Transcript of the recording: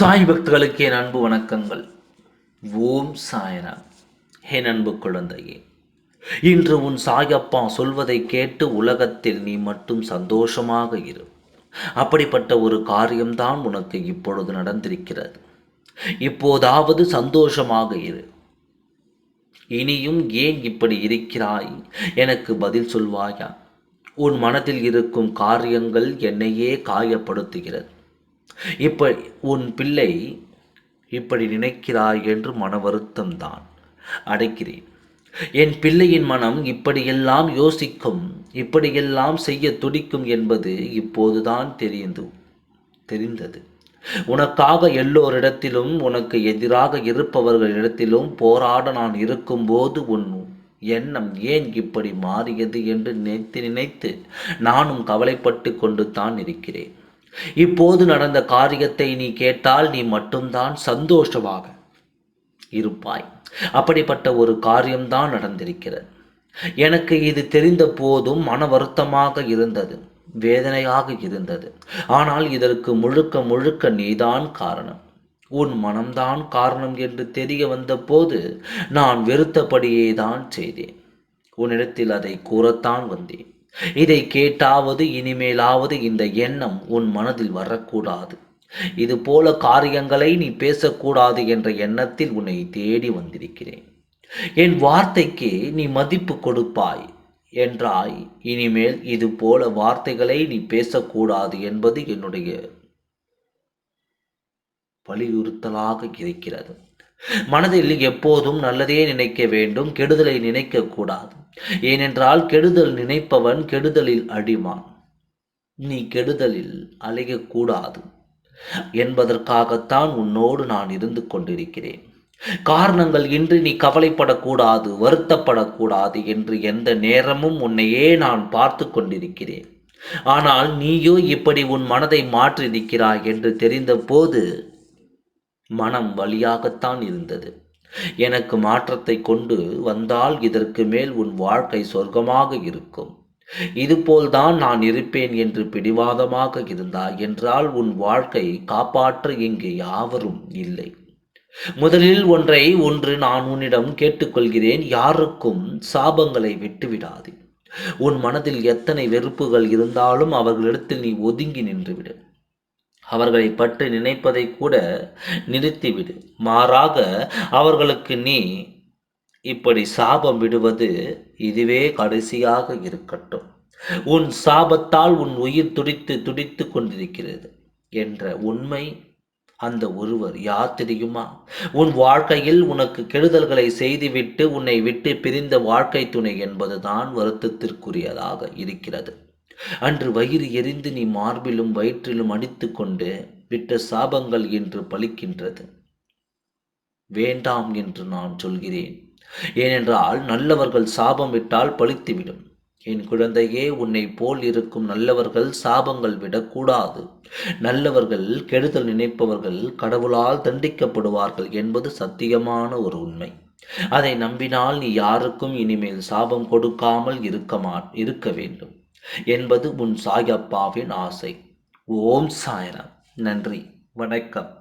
சாய் பக்தர்களுக்கு என் அன்பு வணக்கங்கள். ஓம் சாயனா என் அன்பு குழந்தையே இன்று உன் சாயப்பா சொல்வதை கேட்டு உலகத்தில் நீ மட்டும் சந்தோஷமாக இரு. அப்படிப்பட்ட ஒரு காரியம்தான் உனக்கு இப்பொழுது நடந்திருக்கிறது. இப்போதாவது சந்தோஷமாக இரு. இனியும் ஏன் இப்படி இருக்கிறாய்? எனக்கு பதில் சொல்வாயா? உன் மனதில் இருக்கும் காரியங்கள் என்னையே காயப்படுத்துகிறது. இப்படி உன் பிள்ளை இப்படி நினைக்கிறாய் என்று மன வருத்தம்தான் அடைக்கிறேன். என் பிள்ளையின் மனம் இப்படியெல்லாம் யோசிக்கும் இப்படியெல்லாம் செய்ய துடிக்கும் என்பது இப்போதுதான் தெரிந்து தெரிந்தது. உனக்காக எல்லோரிடத்திலும் உனக்கு எதிராக இருப்பவர்களிடத்திலும் போராட நான் இருக்கும்போது உன் எண்ணம் ஏன் இப்படி மாறியது என்று நினைத்து நினைத்து நானும் கவலைப்பட்டு கொண்டு தான் இருக்கிறேன். இப்போது நடந்த காரியத்தை நீ கேட்டால் நீ மட்டும்தான் சந்தோஷமாக இருப்பாய். அப்படிப்பட்ட ஒரு காரியம்தான் நடந்திருக்கிறது. எனக்கு இது தெரிந்த போதும் மன வருத்தமாக இருந்தது வேதனையாக இருந்தது. ஆனால் இதற்கு முழுக்க முழுக்க நீதான் காரணம். உன் மனம்தான் காரணம் என்று தெரிய வந்தபோது நான் வெறுத்தபடியே தான் செய்தேன். உன்னிடத்தில் அதை கூறத்தான் வந்தேன். இதை கேட்டாவது இனிமேலாவது இந்த எண்ணம் உன் மனதில் வரக்கூடாது. இது போல காரியங்களை நீ பேசக்கூடாது என்ற எண்ணத்தில் உன்னை தேடி வந்திருக்கிறேன். என் வார்த்தைக்கு நீ மதிப்பு கொடுப்பாய் என்றாய். இனிமேல் இது போல வார்த்தைகளை நீ பேசக்கூடாது என்பது என்னுடைய வலியுறுத்தலாக இருக்கிறது. மனதில் எப்போதும் நல்லதே நினைக்க வேண்டும் கெடுதலை நினைக்க கூடாது. ஏனென்றால் கெடுதல் நினைப்பவன் கெடுதலில் அடிமான். நீ கெடுதலில் அலையக்கூடாது. என்பதற்காகத்தான் உன்னோடு நான் இருந்து கொண்டிருக்கிறேன். காரணங்கள் இன்றி நீ கவலைப்படக்கூடாது வருத்தப்படக்கூடாது என்று எந்த நேரமும் உன்னையே நான் பார்த்து கொண்டிருக்கிறேன். ஆனால் நீயோ இப்படி உன் மனதை மாற்றியிருக்கிறாய் என்று தெரிந்த போது மனம் வழியாகத்தான் இருந்தது. எனக்கு மாற்றத்தை கொண்டு வந்தால் இதற்கு மேல் உன் வாழ்க்கை சொர்க்கமாக இருக்கும். இதுபோல்தான் நான் இருப்பேன் என்று பிடிவாதமாக இருந்தாய் என்றால் உன் வாழ்க்கை காப்பாற்ற இங்கு யாவரும் இல்லை. முதலில் ஒன்றை ஒன்று நான் உன்னிடம் கேட்டுக்கொள்கிறேன். யாருக்கும் சாபங்களை விட்டுவிடாது. உன் மனதில் எத்தனை வெறுப்புகள் இருந்தாலும் அவர்களிடத்தில் நீ ஒதுங்கி நின்றுவிடும் அவர்களை பற்றி நினைப்பதை கூட நிறுத்திவிடு. மாறாக அவர்களுக்கு நீ இப்படி சாபம் விடுவது இதுவே கடைசியாக இருக்கட்டும். உன் சாபத்தால் உன் உயிர் துடித்து துடித்து கொண்டிருக்கிறது என்ற உண்மை அந்த ஒருவர் யார் தெரியுமா? உன் வாழ்க்கையில் உனக்கு கெடுதல்களை செய்துவிட்டு உன்னை விட்டு பிரிந்த வாழ்க்கை துணை என்பதுதான் வருத்தத்திற்குரியதாக இருக்கிறது. அன்று வயிறு எரிந்து நீ மார்பிலும் வயிற்றிலும் அடித்து கொண்டு விட்ட சாபங்கள் என்று பலிக்கின்றது வேண்டாம் என்று நான் சொல்கிறேன். ஏனென்றால் நல்லவர்கள் சாபம் விட்டால் பழித்துவிடும். என் குழந்தையே உன்னை போல் இருக்கும் நல்லவர்கள் சாபங்கள் விடக்கூடாது. நல்லவர்கள் கெடுதல் நினைப்பவர்கள் கடவுளால் தண்டிக்கப்படுவார்கள் என்பது சத்தியமான ஒரு உண்மை. அதை நம்பினால் நீ யாருக்கும் இனிமேல் சாபம் கொடுக்காமல் இருக்க மா இருக்க வேண்டும். என்பது உன் சாயப்பாவின் ஆசை. ஓம் சாயனம் நன்றி. வணக்கம்.